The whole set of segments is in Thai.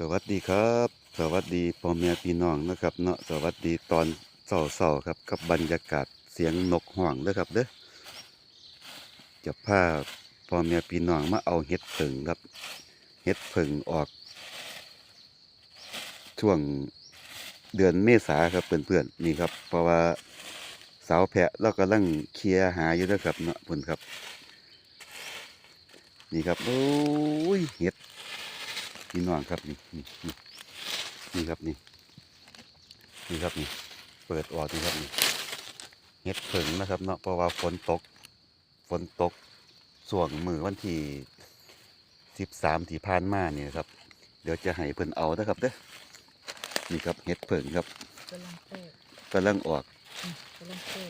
สวัสดีครับ สวัสดีพ่อแม่พี่น้องนะครับเนาะสวัสดีตอนเศร้าๆครับกับบรรยากาศเสียงนกห่วงเด้อครับเด้อจะพาพ่อแม่พี่น้องมาเอาเห็ดผึ่งครับเห็ดผึ่งออก ช่วงเดือนเมษาครับเพื่อนๆนี่ครับ เพราะว่าสาวแพะเรากำลังเคลียร์หาอยู่เด้อครับเนาะเพื่อนครับ นี่ครับโอ้ยเห็ด พี่น้องครับนี่นี่นี่นี่ครับนี่นี่ครับนี่ เปิดออกนี่ครับนี่เห็ดผึ่งนะครับเนาะเพราะว่าฝนตกฝนตกส่วงมือวันที่สิบสามที่ผ่านมาเนี่ยครับ เดี๋ยวจะให้เพิ่นเอานะครับเด้อนี่ครับเห็ดผึ่งครับกำลังเตะกำลังออกอืมกำลังเตะ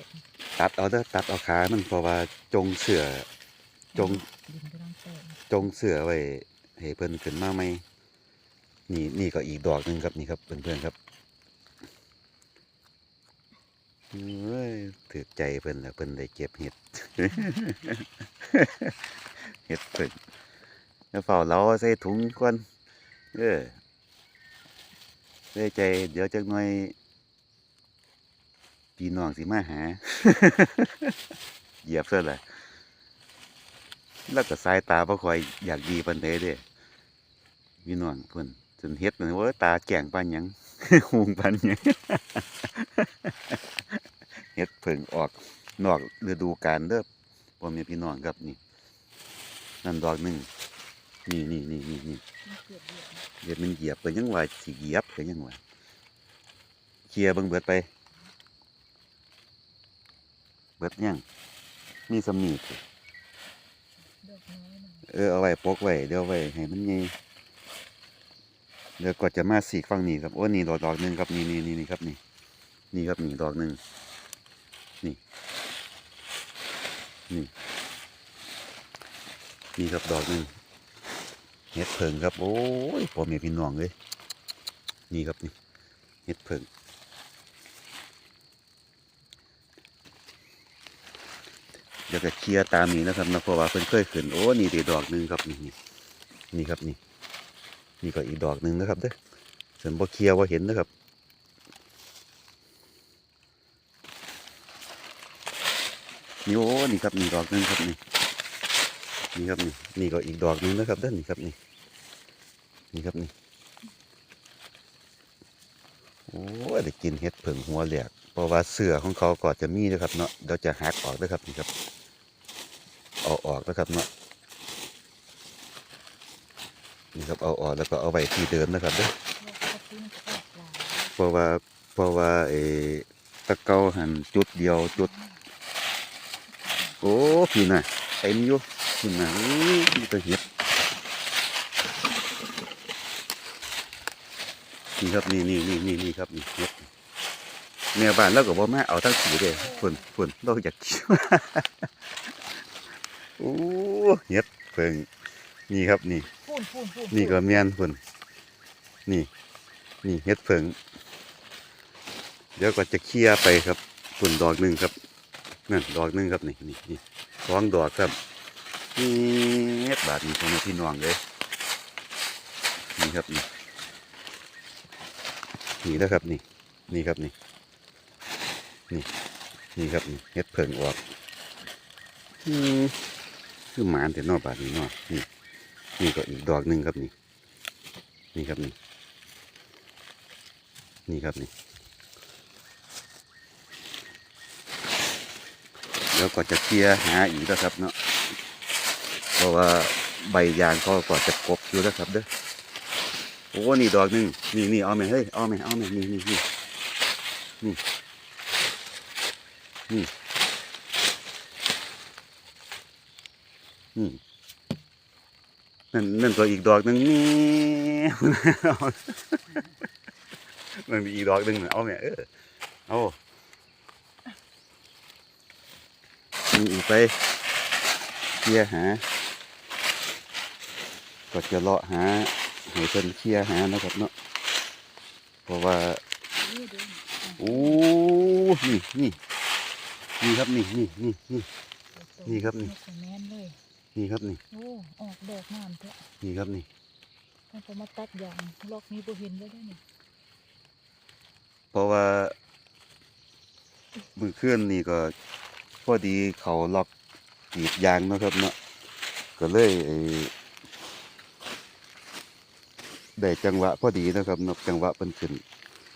ตัดเอาเด้อตัดเอาขามันเพราะว่าจงเสือจงดินกำลังเตะจงเสือไว้ให้เพิ่นขึ้นมาไหม นี่นี่ก็อีกดอกหนึ่งครับนี่ครับเพื่อนๆครับเอ้ยถือใจเพิ่นแล้วเพิ่นได้เก็บเห็ด เห็ดเพิ่นแล้วเฝ้าเราใส่ถุงก่อนเออได้ใจ เดี๋ยวจักหน่อยพี่น้องสิมาหา เหยียบซะเลยแล้วก็สายตาบ่ค่อยอยากดีปานใดเด้พี่น้องเพิ่น นเฮ็ดนั่นว่าตาแก่งปานยังหุงปานยังเฮ็ดเพิ่งออกนอกฤดูกาลเด้อพ่อแม่พี่น้องครับนี่นั่นดอกหนึ่งนี่นี่นี่นี่นี่เกิดเดือดเดี๋ยวมันเหยียบก็ยังว่าสิเหยียบก็ยังว่าเคลียร์บิ่งเบิดไป เบิดยังมีสำนีสิดเออเอาไว้ปกไว้เดี๋ยวไว้ให้มันใหญ่ เดี๋ยวก็จะมาสีกฝั่งนี้ครับโอ้นี่ดอกดอกหนึ่งครับนี่นี่นี่นี่ครับนี่นี่ครับนี่ดอกหนึ่งนี่นี่นี่ครับดอกหนึ่งเห็ดเผิงครับ โอ้ยพ่อแม่พี่น้องเลยนี่ครับนี่เห็ดเผิงเดี๋ยวก็เคลียร์ตามนี้นะครับนะเพราะว่าเพิ่นเคยขึ้นโอ้นี่ดีดอกหนึ่งครับนี่นี่นี่ครับนี่ นี่ก็อีกดอกหนึ่งนะครับเด้อส่วนบ่เคลียร์ว่าเห็นนะครับ นี่โอ้นี่ครับนี่ดอกหนึงครับนี่นี่ครับนี่นี่ก็อีกดอกหนึ่งนะครับเด้านนี่ครับนี่นี่ครับนี่โอ้ได้กินเห็ดเผิงหัวแหลกเพราะว่าเสือของเขาก็จะมีนะครับเนาะเดี๋ยวจะหักออกนะครับนี่ครับเอาออกนะครับเนาะ นี่ครับเอาออกแล้วก็เอาไว้ที่เดิมนะครับเด้อพวกกระติ้งออกหลายเพราะว่าเพราะว่าเออตะเกาหันจุดเดียวจุด โอ้พี่น่ะเต็มอยู่พี่น่ะอู้มีแต่เห็ดนี่ครับนี่นี่นี่นี่นี่ครับนี่เห็ดแม่บ้านเราก็บ่มาเอาทั้งสีเลยฝุ่นฝุ่นเราอยากกินโอ้เห็ดเพิ่ง นี่ครับนี่ พูนพูนพูนนี่ก็เมียนฝุ่นนี่ นี่เห็ดเพิ่งเดี๋ยวก็จะเคลียร์ไปครับฝุ่นดอกหนึ่งครับนั่นดอกหนึ่งครับนี่นี่นี่สองดอกครับนี่เฮ็ดบาทนี่ของพี่น้องเลยนี่ครับนี่นี่แล้วครับนี่ นี่ครับนี่ นี่ นี่ครับนี่เฮ็ดเพิ่งออกอืมคือหมานแต่นอกบาทนี่เนอนี่ นี่ก็อีกดอกหนึ่งครับนี่ นี่ครับนี่ นี่ครับนี่ แล้วก็จะเคลียร์หาอีกแล้วครับเนาะ เพราะว่าใบยางเขาก็จะกบอยู่แล้วครับเด้อ โอ้ นี่ดอกหนึ่งนี่นี่เอาไหมเฮ้ย เอาไหมเอาไหมนี่นี่นี่นี่นี่นี่ นั่นนั่นก็อีกดอกหนึ่งนี่มันมีอีกดอกหนึ่งเอาไหมเออเอานี่อีกไปเคลียหา ก็จะเลาะหาให้เพิ่นเคลียหานะครับเนาะเพราะว่าโอ้นี่นี่นี่ครับนี่นี่นี่นี่นี่ครับนี่ นกกระแมนเลยนี่ครับนี่ โอ้ ออกดอกงามเถอะนี่ครับนี่พมันจะมาตัดยางลอกนี้บ่เห็นเลยได้เนี่ยเพราะว่า มือเคลื่อนนี่ก็ พอดีเขาล็อกกรีดยางเนาะครับเนาะก็เลยไอ้ได้จังหวะพอดีนะครับเนาะจังหวะเพิ่นขึ้น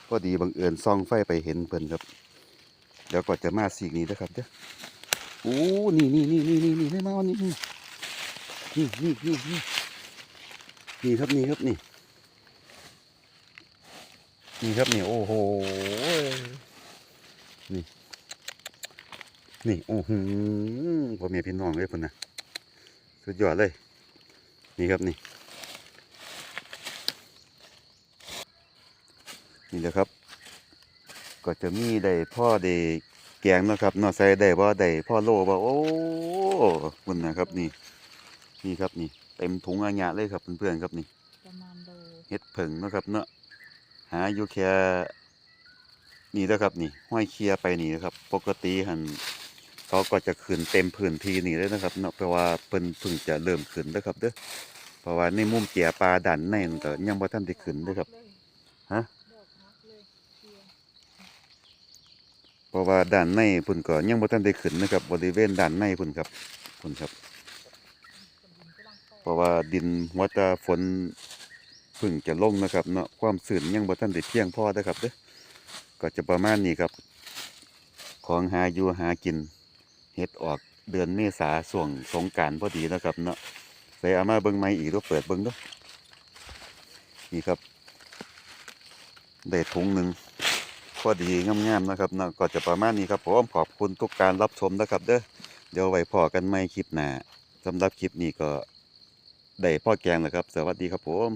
พอดีบังเอิญส่องไฟไปเห็นเพิ่นครับเดี๋ยวก็จะมาสีกนี้นะครับเด้อโอ้นี่นี่นี่นี่นี่นี่ไม่มาเอานี่นี่ นี่นี่นี่นี่นี่ครับนี่ครับนี่ นี่ครับนี่โอ้โหนี่ นี่โอ้โหพ่อแม่พี่น้องเลยพุ่นนะสุดยอดเลย นี่ครับนี่ นี่แหละครับ ก็จะมีได้พ่อได้แกงนะครับนาะใส่ได้บ่ได้พ่อโลบ่โอ้คุณนะครับนี่ นี่ครับนี่เต็มถุงอาญะเลยครับเพื่อนๆครับนี่ประมาณโลเฮ็ดเผิงเนาะครับเนาะหาอยู่แค่นี่นะครับนี่ห้อยเคลียไปนี่นะครับ ปกติหันเขาก็จะขึ้นเต็มพื้นที่นี่เลยนะครับเนาะเพราะว่าเพิ่นเพิ่งจะเริ่มขึ้นนะครับเด้อเพราะว่าในมุมเจียปลาดันในนั่นก็ยังบ่ทันได้ขึ้นเด้อครับ ฮะดอกฮักเลยเคลียร์เพราะว่าด้านในพุ่นก็ยังบ่ทันได้ขึ้นนะครับ บริเวณด้านในพุ่นครับพุ่นครับ คนดินกำลังแตก เพ ราะว่าดินหัวตาฝนพึ่งจะลงนะครับเนาะความสื่นยังบ่ทันได้เพียงพอนะครับเด้อก็จะประมาณนี้ครับ ของหาอยู่หากินเฮ็ดออกเดือนเมษาส่วงสงการพอดีนะครับเนาะใส่เอามาเบิ่งใหม่อีกแล้วเปิดเบิ่งเด้อนี่ครับได้ถุงหนึ่งพอดีงามๆนะครับเนาะก็จะประมาณนี้ครับผมขอบคุณทุกการรับชมนะครับ เด้อเดี๋ยวไว้พอกันใหม่คลิปหน้าสำหรับคลิปนี้ก็ ได้พ่อแกงนะครับ สวัสดีครับผม